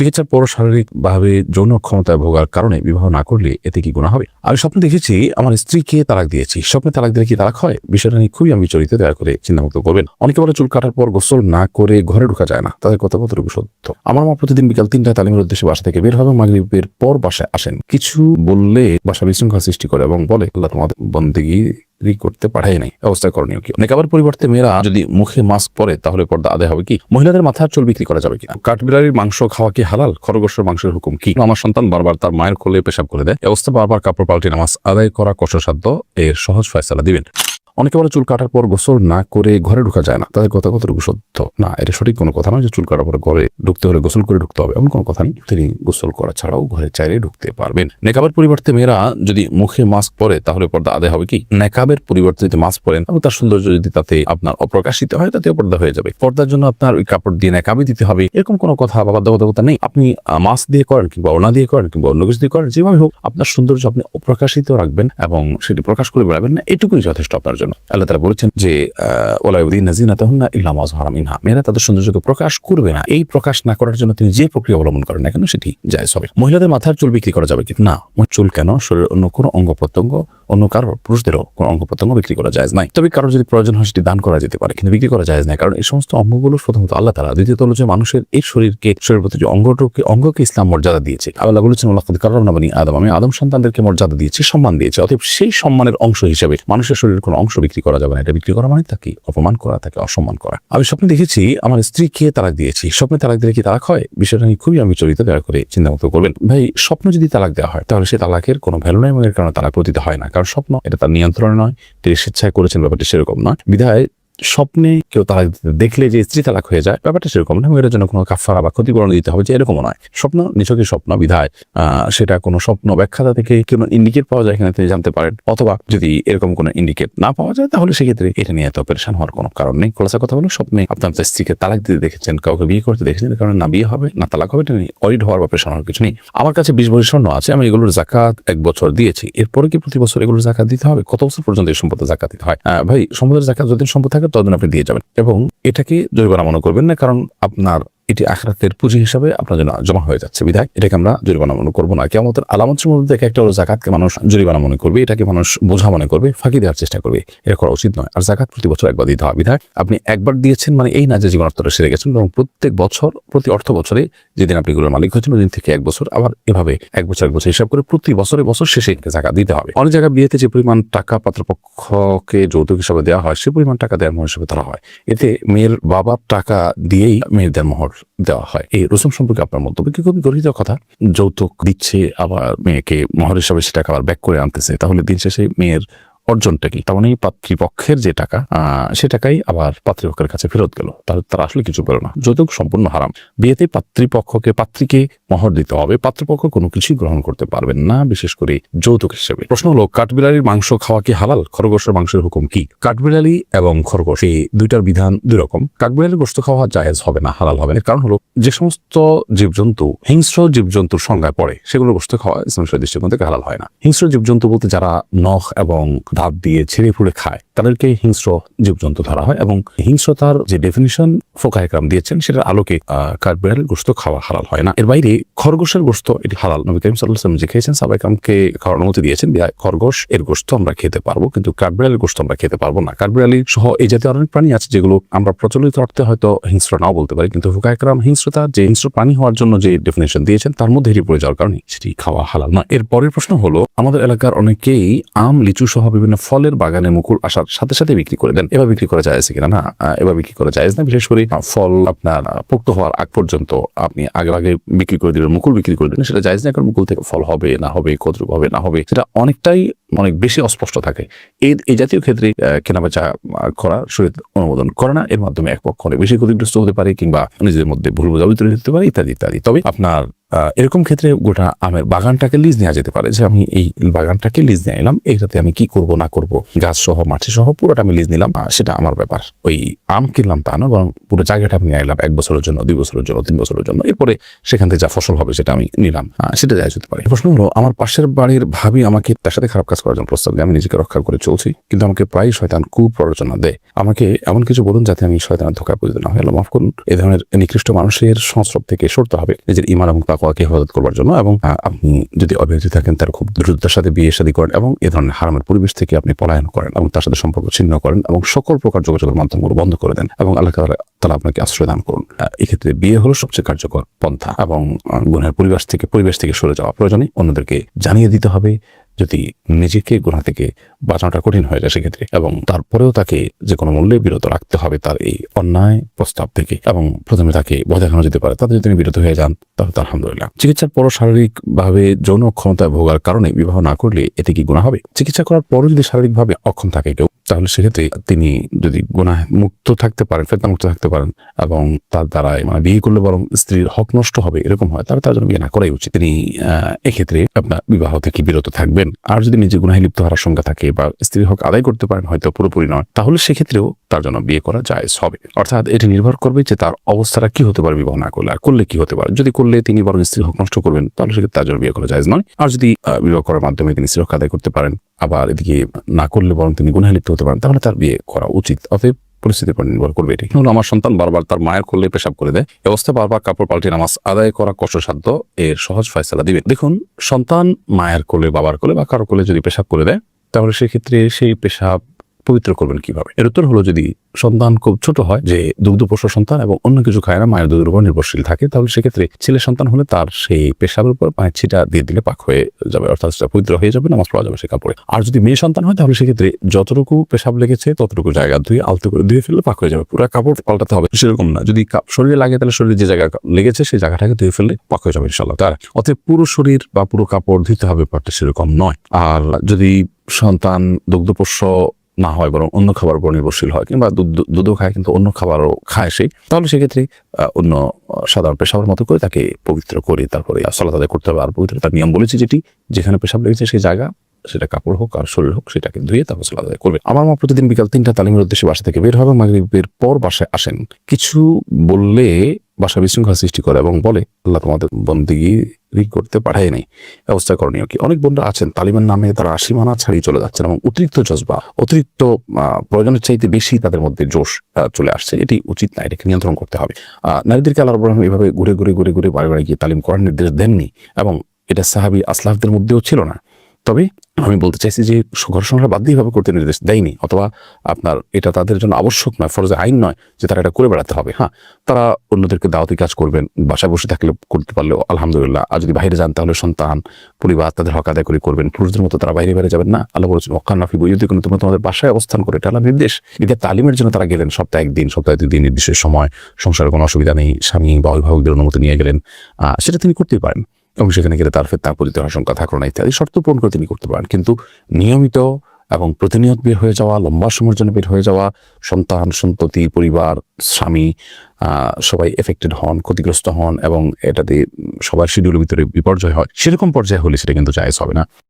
চিকিৎসার পর শারীরিকভাবে যৌন ক্ষমতায় ভোগার কারণে বিবাহ না করলে এতে কি গুণা হবে? আমি স্বপ্ন দেখেছি আমার স্ত্রীকে তালাক দিয়েছি। স্বপ্নে তালাক দিলে কি তালাক হয়? বিষয়টা নিয়ে খুবই আমি বিচলিত দয়া করে চিন্তামুক্ত করবেন। অনেকে বলে চুল কাটার পর গোসল না করে ঘরে ঢুকা যায় না। তাদের কথা কতটুকু সত্য? আমার মা প্রতিদিন বিকাল তিনটায় তালিমের উদ্দেশ্যে বাসা থেকে বের হবে মাগরিবের পর বাসায় আসেন। কিছু বললে বাসা বিশৃঙ্খলা সৃষ্টি করে এবং বলে, আল্লাহ তোমাদের বন্দেগি রি করতে পাঠাই নাই। অবস্থা করণীয় কি? নেকাবার পরিবর্তে মেয়েরা যদি মুখে মাস্ক পরে, তাহলে পর্দা আদায় হবে কি? মহিলাদের মাথার চুল বিক্রি করা যাবে কি? কাঠবিড়ারির মাংস খাওয়া কি হালাল? খরগোশের মাংসের হুকুম কি? আমার সন্তান বারবার তার মায়ের কোলে পেশাব করে দেয়। অবস্থা বারবার কাপড় পাল্টে নামাজ আদায় করা কষ্টসাধ্য। এর সহজ ফয়সালা দিবেন। অনেকে বলে চুল কাটার পর গোসল না করে ঘরে ঢোকা যায় না। তাদের কথা কতটুকু সত্য? না, এটা সঠিক কোনো কথা নয় যে চুল কাটার পর ঘরে ঢুকতে হলে গোসল করে ঢুকতে হবে। এমন কোনো কথা নেই। তিনি গোসল করা ছাড়াও ঘরে চাইলে ঢুকতে পারবেন। নেকাবের পরিবর্তে মেয়েরা যদি মুখে মাস্ক পরে, তাহলে পর্দা আদায় হবে কি? নেকাবের পরিবর্তে যদি মাস্ক পরেন, এবং তার সৌন্দর্য যদি তাতে আপনার অপ্রকাশিত হয় তাতে পর্দা হয়ে যাবে। পর্দার জন্য আপনার ওই কাপড় দিয়ে নেকাবি দিতে হবে। এরকম কোনো কথা বা বাধ্যবাধকতা নেই। আপনি মাস্ক দিয়ে করেন কিংবা ওনা দিয়ে করেন কিংবা অন্য কিছু দিয়ে করেন, যেভাবে হোক, আপনার সৌন্দর্য আপনি অপ্রকাশিত রাখবেন এবং সেটি প্রকাশ করে বেড়াবেন না। এটুকুই যথেষ্ট আপনার জন্য। আল্লাহ তারা বলেছেন যে ওলাউদ্দিন নাজিনা তহন্না ইল্লাম আজহারাম ইনহা মেয়েরা তাদের সৌন্দর্যকে প্রকাশ করবে না। এই প্রকাশ না করার জন্য তিনি যে প্রক্রিয়া অবলম্বন করেন না কেন, সেটি জায়জ হবে। মহিলাদের মাথার চুল বিক্রি করা যাবে কি? না। চুল কেন? শরীরের অন্য কোনো অঙ্গ প্রত্যঙ্গ অন্য কারও পুরুষদেরও কোনো অঙ্গ প্রত্যঙ্গ বিক্রি করা যায় নাই। তবে কারোর যদি প্রয়োজন হয়, সেটি দান করা যেতে পারে, কিন্তু বিক্রি করা যায় না কারণ এই সমস্ত অঙ্গগুলো প্রথমত আল্লাহ তারা দ্বিতীয়ত হলো যে মানুষের এই শরীরকে, শরীরের প্রতি যে অঙ্গটুকে অঙ্গকে ইসলাম মর্যাদা দিয়েছে। আল্লাহ বলেছেন আল্লাহ কারণ নামানি আদম। আমি আদম সন্তানদেরকে মর্যাদা দিয়েছি, সম্মান দিয়েছে। অতএব সেই সম্মানের অংশ হিসেবে মানুষের শরীরের কোনো অংশ বিক্রি করা যাবে না। এটা বিক্রি করা মানে তাকে অপমান করা, তাকে অসম্মান করা। আমি স্বপ্নে দেখেছি, আমার স্ত্রীকে তালাক দিয়েছি। স্বপ্নে তালাক দিলে কি তালাক হয়? বিষয়টা নিয়ে খুবই আমি চরিত দয়া করে চিন্তামুক্ত করবেন। ভাই, স্বপ্ন যদি তালাক দেওয়া হয়, তাহলে সে তালাকের কোনো ভ্যালু নাই এবং এর কারণে তালাক পতিত হয় না। কারণ স্বপ্ন এটা তার নিয়ন্ত্রণে নয় তিনি স্বেচ্ছায় করেছেন ব্যাপারটি সেরকম নয়। বিধায় স্বপ্নে কেউ তালাক দেখলে যে স্ত্রী তালাক হয়ে যায়, ব্যাপারটা সেরকম না। এটার জন্য কোনো কাফারা বা ক্ষতিপূরণ দিতে হবে যে এরকমও নয়। স্বপ্ন নিছকই স্বপ্ন বিধায়। সেটা কোনো স্বপ্ন ব্যাখ্যাতা থেকে কোনো ইন্ডিকেট পাওয়া যায় কিনা তিনি জানতে পারেন। অথবা যদি এরকম কোনো ইন্ডিকেট না পাওয়া যায়, তাহলে সেক্ষেত্রে এটা নিয়ে এত পেরেশান হওয়ার কোনো কারণ নেই। খোলাসা কথা হলো, স্বপ্নে আপনি আপনার স্ত্রীকে তালাক দিতে দেখেছেন, কাউকে বিয়ে করতে দেখেছেন, কারণ না বিয়ে হবে, না তালাক হবে, এটা নিয়ে অরিড হওয়ার বা হওয়ার কিছু নেই। আমার কাছে বিশ বছর স্বর্ণ আছে, আমি এগুলোর জাকাত এক বছর দিয়েছি। এরপরে কি প্রতি বছর এগুলোর জাকাত দিতে হবে? কত বছর পর্যন্ত এই সম্পদের জাকাত দিতে হয়? ভাই, সম্পদের জাকাত যদি সম্পদ থাকে ততদিন আপনি দিয়ে যাবেন এবং এটাকে জরিমানা মনে করবেন না কারণ আপনার এটি আখরাতের পুঁজি হিসাবে আপনার জন্য জমা হয়ে যাচ্ছে। বিধায় এটাকে আমরা জরিমানা মনে করব না। কেমন আলামতের মধ্যে থেকে একটা হলো জাকাতকে মানুষ জরিমানা মনে করবে, এটাকে মানুষ বোঝা মনে করবে, ফাঁকি দেওয়ার চেষ্টা করবে। এটা করা উচিত নয়। আর জাকাত প্রতি বছর একবার দিতে হয়। বিধায় আপনি একবার দিয়েছেন মানে এই না যে জীবন অর্থটা সেরে গেছেন এবং প্রত্যেক বছর, প্রতি অর্থ বছরে যেদিন আপনি এগুলোর মালিক হয়েছেন ওই দিন থেকে এক বছর আবার এভাবে এক বছর এক বছর হিসাব করে প্রতি বছরে বছর শেষে জাকাত দিতে হবে। অনেক জায়গায় বিয়েতে যে পরিমাণ টাকা পাত্রপক্ষকে যৌতুক হিসাবে দেওয়া হয়, সে পরিমাণ টাকা দেওয়ার মোহর হিসাবে ধরা হয়। এতে মেয়ের বাবার টাকা দিয়েই মেয়ের মেয়েদের মোহর দেওয়া হয়। এই রসুম সম্পর্কে আপনার মন্তব্য কি? খুবই গর্হিত কথা। যৌতুক দিচ্ছে আবার মেয়েকে, মহর হিসাবে সে টাকা আবার ব্যাক করে আনতেছে। তাহলে দিন শেষে মেয়ের অর্জনটা কি? তার মানে পাত্রীপক্ষের যে টাকা সে টাকাই আবার পাত্রীপক্ষের কাছে ফেরত গেল। তাহলে তারা আসলে কিছু পেল না। যৌতুক সম্পূর্ণ হারাম। বিয়েতে পাত্রীপক্ষকে পাত্রীকে মহর দিতে হবে। পাত্রপক্ষ কোনো কিছুই গ্রহণ করতে পারবেন না, বিশেষ করে যৌতুক হিসেবে। প্রশ্ন হলো, কাঠবিড়ালির মাংস খাওয়া কি হালাল? খরগোশের মাংসের হুকুম কি? কাঠবিড়ালি এবং খরগোশ, এই দুইটার বিধান দুই রকম কাঠবিড়ালির গোস্ত খাওয়া জায়েজ হবে না, হালাল হবে না। কারণ হলো, যে সমস্ত জীবজন্তু, হিংস্র জীবজন্তুর সংজ্ঞায় পড়ে সেগুলো গোস্ত খাওয়া ইসলামের দৃষ্টিকোণ থেকে হালাল হয় না। হিংস্র জীবজন্তু বলতে যারা নখ এবং দাঁত দিয়ে ছিঁড়ে ফুড়ে খায়। তাদেরকে হিংস্র জীবজন্তু ধরা হয় এবং হিংস্রতার যে ডেফিনিশন ফোকা একরাম দিয়েছেন, সেটার আলোকে কাঠবিড়ালির গোস্ত খাওয়া হালাল হয় না। এর বাইরে খরগোশের গোস্ত, এটি হালাল। নবী করিম সাল্লাম যে খেয়েছেন সাবাই কামকে খাওয়ার অনুমতি দিয়েছেন খরগোশ, এর গোস্ত আমরা খেতে পারব, কিন্তু কাঠবিড়ালির গোস্ত আমরা খেতে পারব না। কাঠবিড়ালি সহ এই জাতীয় অনেক প্রাণী আছে যেগুলো আমরা প্রচলিত অর্থে হয়তো হিংস্র নাও বলতে পারি, কিন্তু ফুকা একরাম হিংস্রতা, যে হিংস্র প্রাণী হওয়ার জন্য যে ডেফিনেশন দিয়েছেন, তার মধ্যে এটি পড়ে যাওয়ার কারণে সেটি খাওয়া হালাল নয়। এর পরের প্রশ্ন হলো, আমাদের এলাকার অনেকেই আম, লিচু সহ বিভিন্ন ফলের বাগানে মুকুল আসার সাথে সাথে বিক্রি করে দেন। এবার বিক্রি করা যায় কিনা? না এবার বিক্রি করা যায় না। বিশেষ করে ফল আপনার পোক্ত হওয়ার আগ পর্যন্ত আপনি আগে আগে বিক্রি করে দিলেন, মুকুল বিক্রি করে দিলেন, সেটা যায় না। কারণ মুকুল থেকে ফল হবে, না হবে, কতটুকু হবে, না হবে, সেটা অনেকটাই অনেক বেশি অস্পষ্ট থাকে। এই এই জাতীয় ক্ষেত্রে কেনাবেচা করা শরীর অনুমোদন করে না। এর মাধ্যমে এক পক্ষ অনেক বেশি ক্ষতিগ্রস্ত হতে পারে কিংবা নিজেদের মধ্যে ভুল বোঝাবুঝি তৈরি হতে পারে, ইত্যাদি ইত্যাদি। তবে আপনার এরকম ক্ষেত্রে গোটা আমের বাগানটাকে লিজ নেওয়া যেতে পারে। যে আমি এই বাগানটাকে লিজ নিয়ে এলাম এটাতে আমি কি করব, না করব গাছ সহ মাটি সহ পুরোটা আমি লিজ নিলাম সেটা আমার ব্যাপার। ওই আম কিনলাম তা না, বরং পুরো জায়গাটা আমি নিয়ে এক বছরের জন্য, দুই বছরের জন্য, তিন বছরের জন্য, এরপরে সেখান থেকে যা ফসল হবে সেটা আমি নিলাম সেটা দেওয়া যেতে পারে। প্রশ্ন হলো, আমার পাশের বাড়ির ভাবি আমাকে তার সাথে খারাপ কাজ করার জন্য প্রস্তাব দেয়, আমি নিজেকে রক্ষা করে চলছি, কিন্তু আমাকে প্রায় শয়তান কুপ্ররোচনা দেয়। আমাকে এমন কিছু বলুন যাতে আমি শয়তানের ধোকায় পরিচিত না হয়ে মাফ করুন, এ ধরনের নিকৃষ্ট মানুষের সংস্রব থেকে সরতে হবে, নিজের ইমান এবং তাকওয়াকে হেফাজত করবার জন্য এবং আপনি যদি অবিহিত থাকেন, তার খুব দ্রুততার সাথে বিয়ে শাদী করেন এবং এ ধরনের হারামের পরিবেশ থেকে আপনি পলায়ন করেন এবং তার সাথে সম্পর্ক ছিন্ন করেন এবং সকল প্রকার যোগাযোগের মাধ্যমগুলো বন্ধ করে দেন এবং আল্লাহ তালা আপনাকে আশ্রয় দান করুন। এক্ষেত্রে বিয়ে হলো সবচেয়ে কার্যকর পন্থা এবং গুণের পরিবেশ থেকে পরিবেশ থেকে সরে যাওয়া প্রয়োজনে অন্যদেরকে জানিয়ে দিতে হবে যদি নিজেকে গুণা থেকে বাঁচানোটা কঠিন হয়ে যায় সেক্ষেত্রে এবং তারপরেও তাকে যে কোনো মূল্যে বিরত রাখতে হবে তার এই অন্যায় প্রস্তাব থেকে এবং প্রথমে তাকে ভয় দেখানো যেতে পারে। তাতে যদি তিনি বিরত হয়ে যান, তাহলে তার আলহামদুলিল্লাহ। চিকিৎসার পরও শারীরিকভাবে যৌন অক্ষমতায় ভোগার কারণে বিবাহ না করলে এতে কি গুণা হবে? চিকিৎসা করার পরও যদি শারীরিকভাবে অক্ষম থাকে, কেউ তাহলে সেক্ষেত্রে তিনি যদি গুণা মুক্ত থাকতে পারেন, ফেতনা মুক্ত থাকতে পারেন এবং তার দ্বারাই মানে বিয়ে করলে বরং স্ত্রীর হক নষ্ট হবে, এরকম হয়, তাহলে তার জন্য বিয়ে না করাই উচিত। তিনি এক্ষেত্রে আপনার বিবাহ থেকে বিরত থাকবেন। আর যদি নিজে গুনাহে লিপ্ত হওয়ার আশঙ্কা থাকে বা স্ত্রীর হক আদায় করতে পারেন, হয়তো পুরোপুরি নয়, তাহলে সেক্ষেত্রেও তার জন্য বিয়ে করা জায়েজ হবে। অর্থাৎ এটি নির্ভর করবে যে তার অবস্থাটা কি হতে পারে বিবাহ না করলে, আর করলে কি হতে পারে? যদি করলে তিনি বরং স্ত্রীর হক নষ্ট করবেন, তাহলে সেক্ষেত্রে তার জন্য বিয়ে করা জায়েজ নয়। আর যদি বিবাহ করার মাধ্যমে তিনি স্ত্রীর হক আদায় করতে পারেন আবার এদিকে না করলে বরং তিনি গুনায় লিপ্ত হতে পারেন, তাহলে তার বিয়ে করা উচিত। অতএব পরিস্থিতির উপর নির্ভর করবে এটি। হলো আমার সন্তান বারবার তার মায়ের করলে পেশাব করে দেয়। এ অবস্থায় বারবার কাপড় পাল্টে নামাজ আদায় করা কষ্টসাধ্য, এর সহজ ফয়সালা দিবেন দেখুন, সন্তান মায়ের কোলে, বাবার কোলে বা কারও কোলে যদি পেশাব করে দেয়, তাহলে সেক্ষেত্রে সেই পেশাব পবিত্র করবেন কীভাবে? এর উত্তর হলো যদি সন্তান খুব ছোট হয়, যে দুগ্ধ দুগ্ধপোষ্য সন্তান এবং অন্য কিছু খায় না, মায়ের দুধের উপর নির্ভরশীল থাকে, তাহলে সেক্ষেত্রে ছেলে সন্তান হলে তার সেই পেশাবের উপর পায়ের ছিটা দিয়ে দিলে পাক হয়ে যাবে, অর্থাৎ সেটা পবিত্র হয়ে যাবে, নামাজ পড়া যাবে সে কাপড়ে। আর যদি মেয়ে সন্তান হয়, তাহলে সেক্ষেত্রে যতটুকু পেশাব লেগেছে, ততটুকু জায়গা ধুয়ে আলতো করে ধুয়ে ফেললে পাক হয়ে যাবে, পুরো কাপড় পাল্টাতে হবে। সেরকম না, যদি শরীরে লাগে, তাহলে শরীরে যে জায়গা লেগেছে, সেই জায়গাটাকে ধুয়ে ফেললে পাক হয়ে যাবে ইনশাল্লাহ তার অতএব পুরো শরীর বা পুরো কাপড় ধুতে হবে, ব্যাপারটা সেরকম নয়। আর যদি সন্তান দুগ্ধপোষ্য না হয় বরং অন্য খাবার উপর নির্ভরশীল হয় কিংবা দুধ দুধও খায় কিন্তু অন্য খাবারও খায় সেই তাহলে সেক্ষেত্রে অন্য সাধারণ পেশাবের মতো করে তাকে পবিত্র করে, তারপরে সলাত আদায় করতে হবে। আর পবিত্র তার নিয়ম বলেছে যেটি, যেখানে পেশাব লেগেছে সেই জায়গা, সেটা কাপড় হোক আর শরীর হোক, সেটাকে ধুয়ে তারপর সলাত করবে। আমার মা প্রতিদিন বিকাল তিনটা তালিমের উদ্দেশ্যে বাসা থেকে বের হবে মাগরিবের পর বাসায় আসেন। কিছু বললে বাসা বিশৃঙ্খলা সৃষ্টি করে এবং বলে, আল্লাহ তোমাদের বন্দিগি করতে পাঠায় নাই। ব্যবস্থা করণীয় কি? অনেক বন্ধুরা আছেন তালিমের নামে তারা সীমানা ছাড়িয়ে চলে যাচ্ছেন এবং অতিরিক্ত জজবা, অতিরিক্ত প্রয়োজনের চাইতে বেশি তাদের মধ্যে জোশ চলে আসছে। এটি উচিত না, এটাকে নিয়ন্ত্রণ করতে হবে। নারীদেরকে আল্লাহ রব্বুল এভাবে ঘুরে ঘুরে ঘুরে ঘুরে বারে বারে গিয়ে তালিম করার নির্দেশ দেননি এবং এটা সাহাবি আসলাফদের মধ্যেও ছিল না। তবে আমি বলতে চাইছি যে ঘর সংসার দিয়ে করতে নির্দেশ দেয়নি, অথবা আপনার এটা তাদের জন্য আবশ্যক নয়, ফরজে আইন নয় যে তারা এটা করে বেড়াতে হবে। হ্যাঁ তারা অন্যদেরকে দাওয়াতি কাজ করবেন, বাসায় বসে থাকলে করতে পারলেও আলহামদুলিল্লাহ, আর যদি বাইরে যান তাহলে সন্তান, পরিবার তাদের হক আদায় করে করবেন, পুরুষদের মতো তারা বাইরে বাইরে যাবেন না। আল্লাহ বলেছেন নাফি বইতে কোনো তোমরা তোমাদের বাসায় অবস্থান করে, এটা আল্লাহ নির্দেশ। এদের তালিমের জন্য তারা গেলেন সপ্তাহে একদিন, সপ্তাহে দুই দিন নির্দিষ্ট সময় সংসারের কোনো অসুবিধা নেই, স্বামী বা অভিভাবকদের অনুমতি নিয়ে গেলেন সেটা তিনি করতেই পারেন। এবং সেখানে গেলে তার ফের তার পরিচিত আশঙ্কা থাকল না ইত্যাদি শর্ত পূরণ করে তিনি করতে পারেন। কিন্তু নিয়মিত এবং প্রতিনিয়ত বের হয়ে যাওয়া, লম্বা সময়ের জন্য বের হয়ে যাওয়া, সন্তান, সন্ততি, পরিবার, স্বামী সবাই এফেক্টেড হন, ক্ষতিগ্রস্ত হন এবং এটাতে সবার শিডিউলের ভিতরে বিপর্যয় হয়, সেরকম পর্যায়ে হলে সেটা কিন্তু জায়জ হবে না।